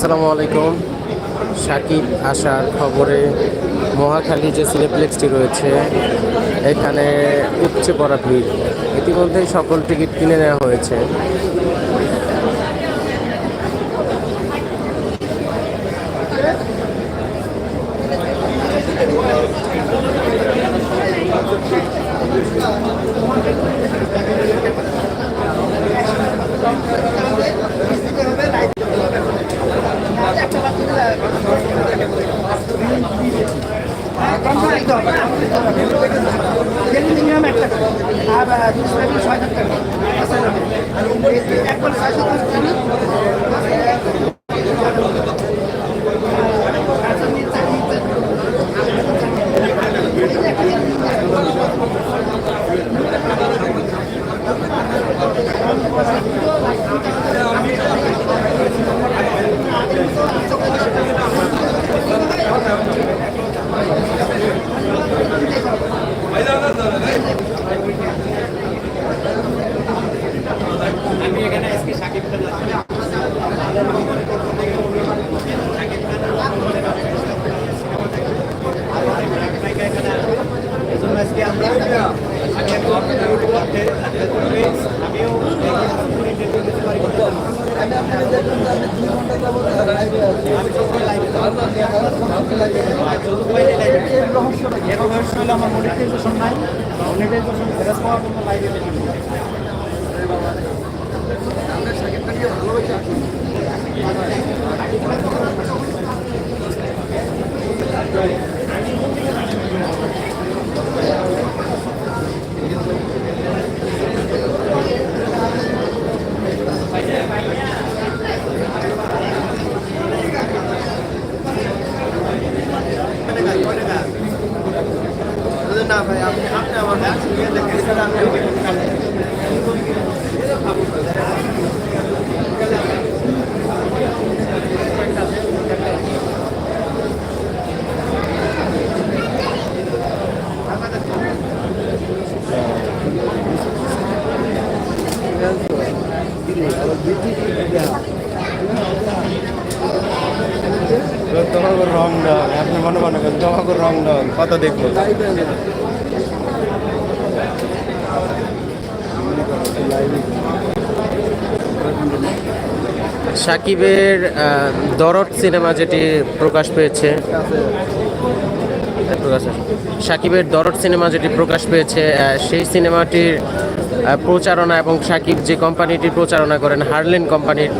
আসসালামু আলাইকুম। সাকিব আসার খবরে মহাখালী যে সিনেপ্লেক্সটি রয়েছে, এখানে উপচে পড়া ভিড়। ইতিমধ্যেই সকল টিকিট কিনে নেওয়া হয়েছে। আমার মনিটাইজেশন নাই। মনিটাইজেশন ফেরত পাওয়ার জন্য লাইভে দেখি না ভাই আপনি আপনি আমার দেখেন আমি তোমাকে রং ডাল আপনি মনে মনে করেন রং রং কত দেখব? সাকিবের দরদ সিনেমা যেটি প্রকাশ পেয়েছে প্রকাশ আছে। সাকিবের দরদ সিনেমা যেটি প্রকাশ পেয়েছে সেই সিনেমাটির প্রচারণা এবং সাকিব যে কোম্পানিটির প্রচারণা করেন, হার্লেন কোম্পানির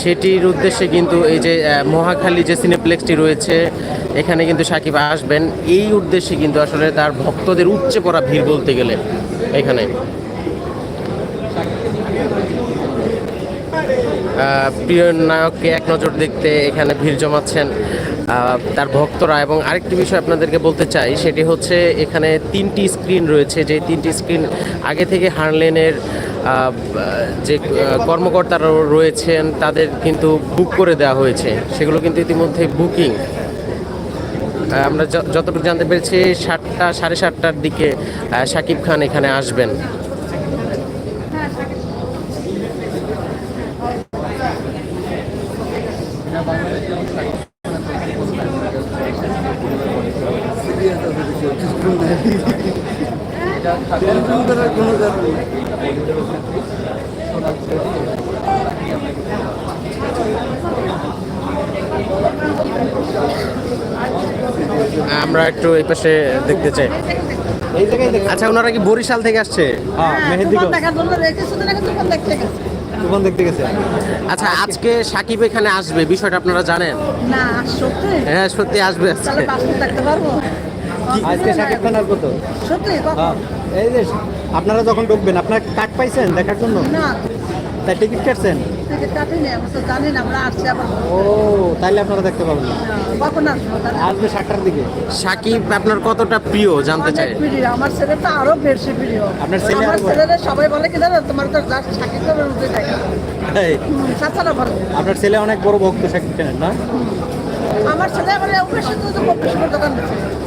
সেটির উদ্দেশ্যে কিন্তু এই যে মহাখালী যে সিনেপ্লেক্সটি রয়েছে, এখানে কিন্তু সাকিব আসবেন। এই উদ্দেশ্যে কিন্তু আসলে তার ভক্তদের উপচে পড়া ভিড় বলতে গেলে এখানে। প্রিয় নায়ককে এক নজর দেখতে এখানে ভিড় জমাচ্ছেন। তার ভক্তরা এবং আরেকটি বিষয় আপনাদেরকে বলতে চাই, সেটি হচ্ছে এখানে তিনটি স্ক্রিন রয়েছে যে তিনটি স্ক্রিন আগে থেকে হারলেনের যে কর্মকর্তারা রয়েছেন, তাদের কিন্তু বুক করে দেওয়া হয়েছে। সেগুলো কিন্তু ইতিমধ্যে বুকিং। আমরা যতটুকু জানতে পেরেছি, সাতটা, সাড়ে সাতটার দিকে শাকিব খান এখানে আসবেন। আমরা একটু এই পাশে দেখতে চাই। এই জায়গায় দেখ আচ্ছা ওনারা কি বরিশাল থেকে আসছে? হ্যাঁ তোমার দেখতে গেছে। তুফান দেখতে গেছে। আচ্ছা আজকে সাকিব এখানে আসবে বিষয়টা আপনারা জানেন? না সত্যি? হ্যাঁ সত্যি আসবে আজকে। থাকতে পারব? আজকে শাকিব খান আর কত? সত্যি হ্যাঁ। এই যে আপনারা যখন ঢুকবেন আপনার কার্ড পাইছেন দেখার জন্য? না। তাই টিকিট কাটছেন? আমরা তো জানি না আমরা আসছি আবার। ও তাইলে আপনারা দেখতে পাবেন আসব তাহলে? আসবে সাতটার দিকে। সাকিব আপনার কতটা প্রিয় জানতে চাই? আমার ছেলে তো আরও বেশি প্রিয়। আপনার ছেলে আমার ছেলেরা সবাই বলে কি জানো তোমার তো জাস্ট সাকিব করে উঠে থাকে। আপনার ছেলে অনেক বড় ভক্ত শাকিব খানের না? আমার ছেলে আমার তো কম্পিটিশনের দোকান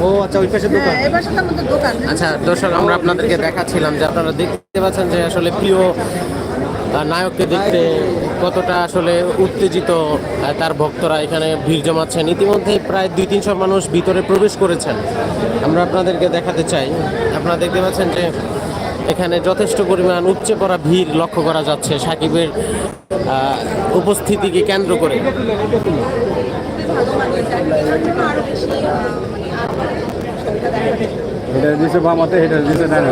ও আচ্ছা ওই পাশে দোকান। হ্যাঁ এবার সাথে আমাদের দোকান। আচ্ছা দর্শক আমরা আপনাদেরকে দেখাচ্ছিলাম যে আপনারা দেখতে পাচ্ছেন যে আসলে প্রিয় নায়ককে দেখতে কতটা আসলে উত্তেজিত তার ভক্তরা এখানে ভিড় জমাচ্ছেন। ইতিমধ্যে প্রায় দুই তিনশো মানুষ ভিতরে প্রবেশ করেছেন। আমরা আপনাদেরকে দেখাতে চাই। আপনারা দেখতে পাচ্ছেন যে এখানে যথেষ্ট পরিমাণ উপচে পড়া ভিড় লক্ষ্য করা যাচ্ছে সাকিবের উপস্থিতিকে কেন্দ্র করে। দিছে ডানে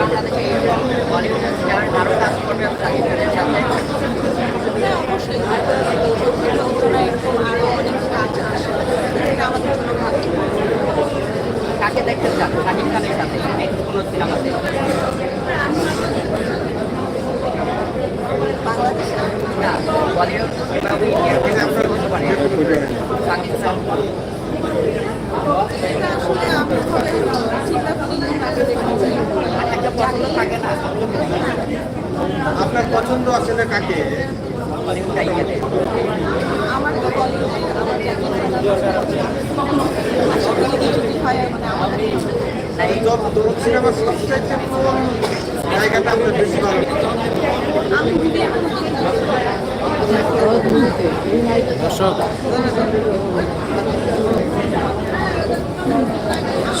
বাংলাদেশে বলিউড যারা ভালো কাজ কাকে দেখতে চান শাকিব খানের সাথে কোনো সিনেমাতে আপনার হতে পারে শাকিব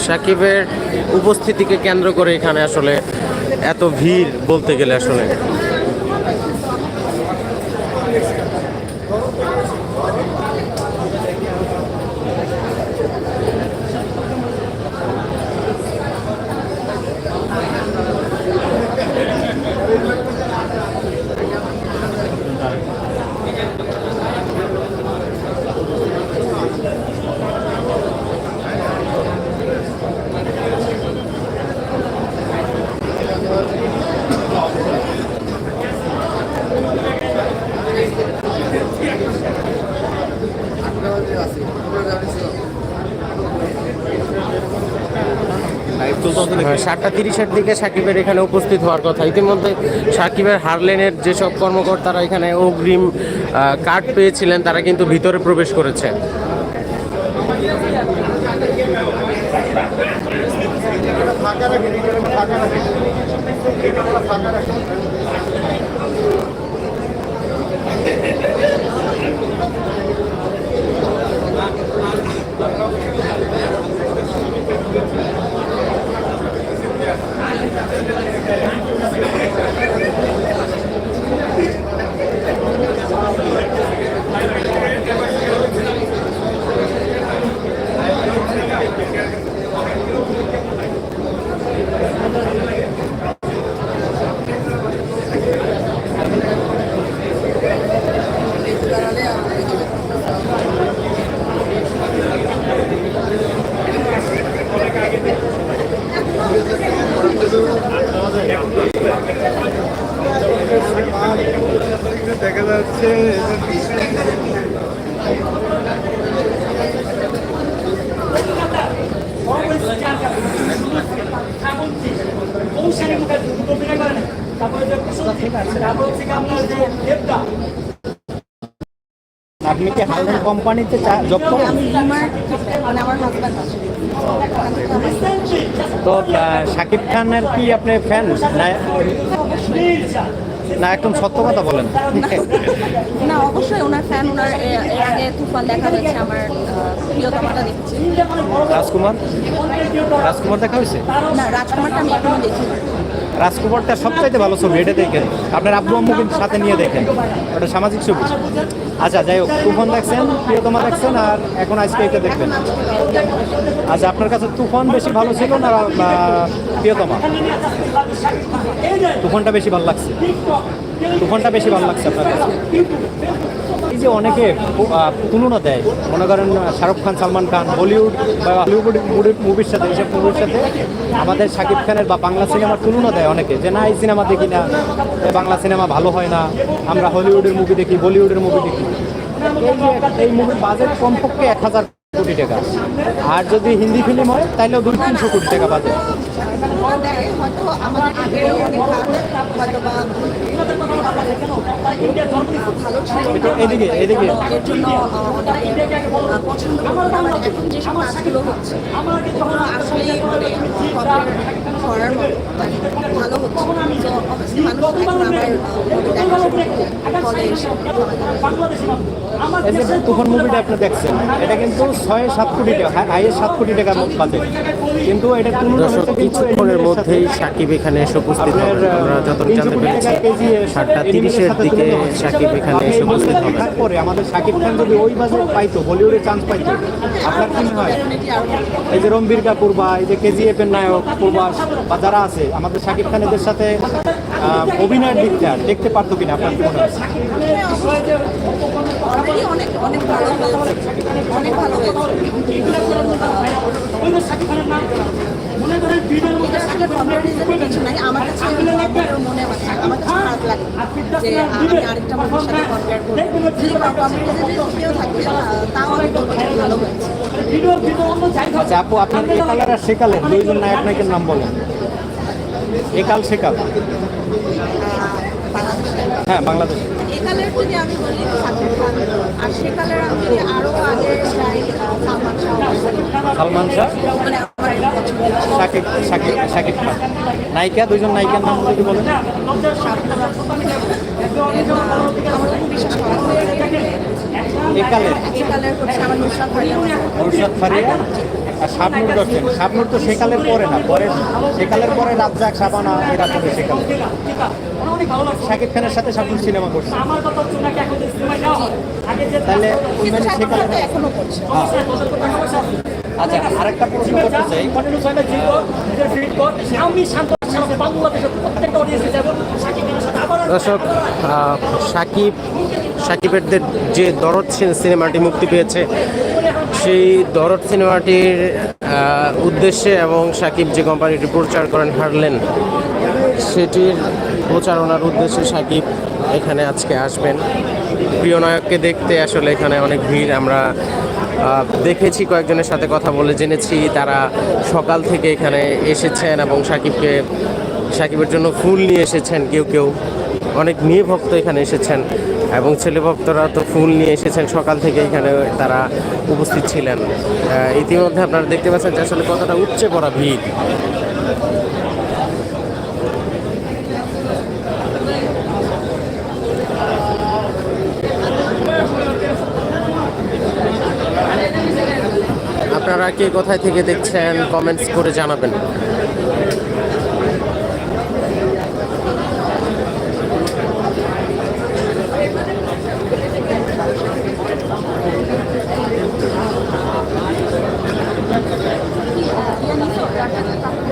সাকিবের উপস্থিতিকে কেন্দ্র করে এখানে আসলে এত ভিড় বলতে গেলে আসলে। সাতটা তিরিশের দিকে সাকিবের এখানে উপস্থিত হওয়ার কথা। ইতিমধ্যে সাকিবের হারলেনের যেসব কর্মকর্তারা এখানে অগ্রিম কার্ড পেয়েছিলেন তারা কিন্তু ভিতরে প্রবেশ করেছে। ফাঁকা এটা ফাঁকা এটা ফাঁকা রাখেন দেখা যাচ্ছে আপনি কি হালদার কোম্পানিতে জব করেন তো শাকিব খানের কি আপনি ফ্যান না একদম সত্য কথা বলেন। না অবশ্যই ওনার ফ্যান ওনার আগে তুফান দেখা হয়েছে আমার প্রিয়তমাটা দেখছি। রাজকুমার? রাজকুমার দেখা হয়েছে? না রাজকুমারটা আমি এখনও দেখি রাজকুমারটা সবচাইতে ভালো ছবি, এটা দেখেন। আপনার আব্বু আম্মু কিন্তু সাথে নিয়ে দেখেন। ওটা সামাজিক ছবি। আচ্ছা যাই হোক, তুফান দেখছেন, প্রিয়তমা দেখছেন, আর এখন আজকে এটা দেখবেন। আচ্ছা আপনার কাছে তুফান বেশি ভালো ছিল না প্রিয়তমা? তুফানটা বেশি ভালো লাগছে। তুফানটা বেশি ভালো লাগছে আপনার কাছে। যে অনেকে তুলনা দেয়। মনে করেন শাহরুখ খান, সালমান খান, বলিউড বা হলিউড মুভির সাথে এইসব মুভির সাথে আমাদের শাকিব খানের বা বাংলা সিনেমার তুলনা দেয় অনেকে, যে না, এই সিনেমা দেখি না বাংলা সিনেমা ভালো হয় না, আমরা হলিউডের মুভি দেখি, বলিউডের মুভি দেখি। এই মুভির বাজেট কমপক্ষে এক হাজার কোটি টাকা। আর যদি হিন্দি ফিল্ম হয় তাহলেও দুই তিনশো কোটি টাকা বাজেট এদিকে, এদিকে। মানে এখন যে হচ্ছে করার ভালো হচ্ছে। এই যে তুফান মুভিটা আপনি দেখছেন এটা কিন্তু ছয় সাত কোটি টাকা হাইয়েস্ট সাত কোটি টাকার বাজেট। কিন্তু এটা দর্শক কিছুক্ষণের মধ্যেই সাকিব এখানে এসে উপস্থিত হবেন। আমরা যত জানতে পেরেছি সাতটা তিরিশের দিকে সাকিব এখানে এসে উপস্থিত হবেন। পরে আমাদের সাকিব খান যদি ওই বাজেট পাইতো বলিউডে চান্স পাইতো আপনার কি মনে হয়? এই যে রণবীর কাপুর বা এই যে কেজিএফ এর নায়ক প্রবাস বা যারা আছে আমাদের সাকিব খান এদের সাথে অভিনয়ের দিকটা দেখতে পারতো কিনা আপনার কি মনে হয়? অনেক অনেক ভালো হয়েছে অনেক ভালো হয়েছে। এটার সাথে কম্পারিজনের কিছু নাই আমার কাছে মনে হয় আমার কাছে খারাপ লাগে যে আমি আরেকটা মুভির সাথে কম্পেয়ার করব যদি কম্পারিজনের কেউ থাকে তাও আমি বলব ভালো হয়েছে। আচ্ছা আপু আপনার একালের আর সেকালের দুইজন নায়ক নায়কের নাম বলেন। একাল সেকাল। হ্যাঁ বাংলাদেশ। একালের যদি আমি বলি আর সেকালের আমি যদি আরও আগে যাই আহ, সালমান শাহ। সালমান শাহ? মানে। সাকিব সাকিব সাকিব খান। নায়িকা দুইজন নায়িকার নাম যদি বলেন। একালের। একালের হচ্ছে আমার নুসরাত ফারিয়া। শাবনুর দর্শন শাবনুর তো সেকালের পরে না পরে সেকালের পরে রাজ্জাক সাবানা এরা পরে সেকালে। শাকিব খানের সাথে শাবনুর সিনেমা করছে। তাহলে মানে সাকিব সেকালে খান তো এখনও করছে। আচ্ছা আরেকটা প্রশ্ন করতে চাই। দর্শক সাকিব সাকিবের যে- যে দরদ সিনেমাটি মুক্তি পেয়েছে। সেই দরদ সিনেমাটির উদ্দেশ্যে এবং সাকিব যে কোম্পানিটি প্রচার করেন হারলেন, সেটির প্রচারণার উদ্দেশ্যে সাকিব এখানে আজকে আসবেন। প্রিয় নায়ককে দেখতে আসলে এখানে অনেক ভিড়। আমরা দেখেছি কয়েকজনের সাথে কথা বলে জেনেছি। তারা সকাল থেকে এখানে এসেছেন এবং সাকিবকে, সাকিবের জন্য ফুল নিয়ে এসেছেন। কেউ কেউ অনেক মেয়ে ভক্ত এখানে এসেছেন। এবং ছেলে ভক্তরা তো ফুল নিয়ে এসেছেন। সকাল থেকে এখানে তারা উপস্থিত ছিলেন। ইতিমধ্যে আপনারা দেখতে পাচ্ছেন যে আসলে কতটা উপচে পড়া ভিড়। আপনারা কে কোথায় থেকে দেখছেন কমেন্টস করে জানাবেন।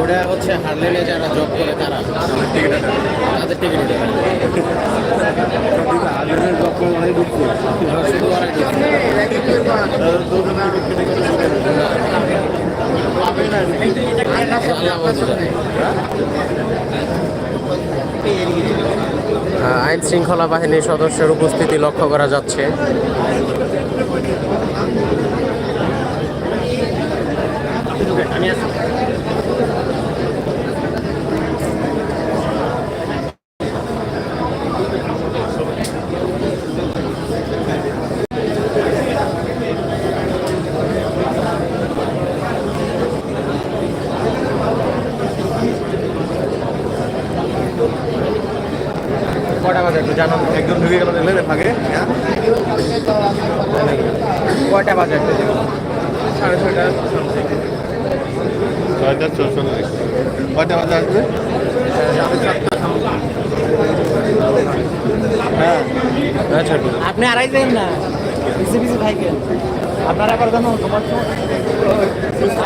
ওটা হচ্ছে হারলেনে যারা জব করে তারা তাদের টিকিট আইন শৃঙ্খলা বাহিনীর সদস্যের উপস্থিতি লক্ষ্য করা যাচ্ছে। কটা বাজে একটু জানান একজন ঢুকে গেল ভাগে কয়টা বাজে একটু সাড়ে ছয়টা ছয়টা চৌচল্লিশ কয়টা বাজে আসবে হ্যাঁ আপনি আড়াই যাবেন না। পিছিয়ে পিছিয়ে থাকেন আপনার আবার তো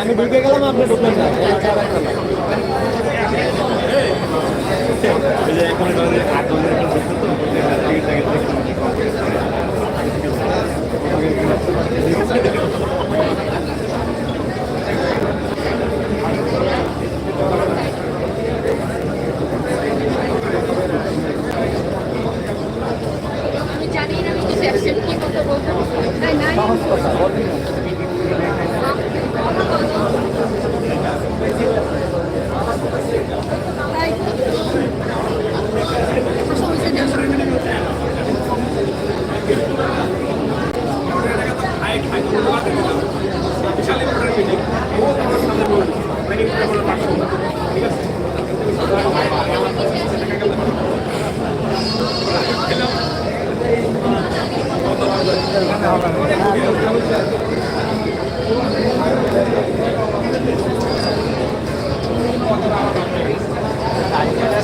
আমি ঢুকে গেলাম, আপনি ঢুকলেন না। এখন